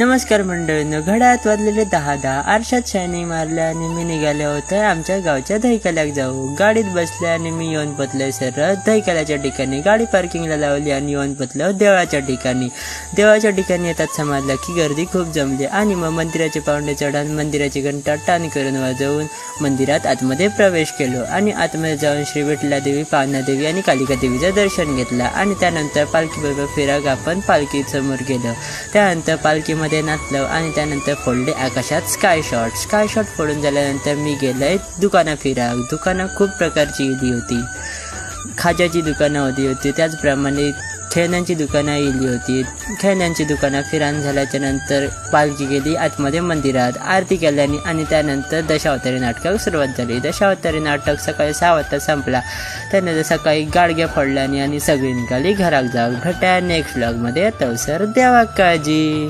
नमस्कार मंडळींनो घड्यात वाजलेले दहा दहा आरशात शायनिंग मारल्या आणि मी निघाले होते आमच्या गावच्या दहीकल्याक जाऊ गाडीत बसले आणि मी येऊन पतले सरळ. दहीकल्याच्या ठिकाणी गाडी पार्किंगला लावली आणि येऊन पोचलो देवळाच्या ठिकाणी. देवळाच्या ठिकाणी येतात समजलं की गर्दी खूप जमली आणि मग मंदिराचे पाहुणे चढान मंदिराची घंटा टाण करून वाजवून मंदिरात आतमध्ये प्रवेश केलो आणि आतमध्ये जाऊन श्री विठला देवी पावना देवी आणि कालिका देवीचं दर्शन घेतलं आणि त्यानंतर पालखी बरोबर आपण पालखीसमोर गेलो. त्यानंतर पालखीमध्ये नाचलं आणि त्यानंतर फोडले आकाशात स्काय शॉट स्काय शॉट फोडून झाल्यानंतर मी गेलोय दुकानं फिराक दुकानं खूप प्रकारची इली होती. खाज्याची दुकानं होती होती. त्याचप्रमाणे खेळण्यांची दुकानं येली होती. खेळण्यांची दुकानं फिरान झाल्याच्यानंतर पालखी गेली आतमध्ये मंदिरात आरती केल्याने आणि त्यानंतर दशावतारी नाटकाक सुरुवात झाली. दशावतारी नाटक सकाळी सहा वाजता संपला. त्यानंतर सकाळी गाडग्या फोडल्याने आणि सगळी निघाली घरात जाऊ घट्या नेक्स्ट ब्लॉगमध्ये येतो. सर देवा काळजी.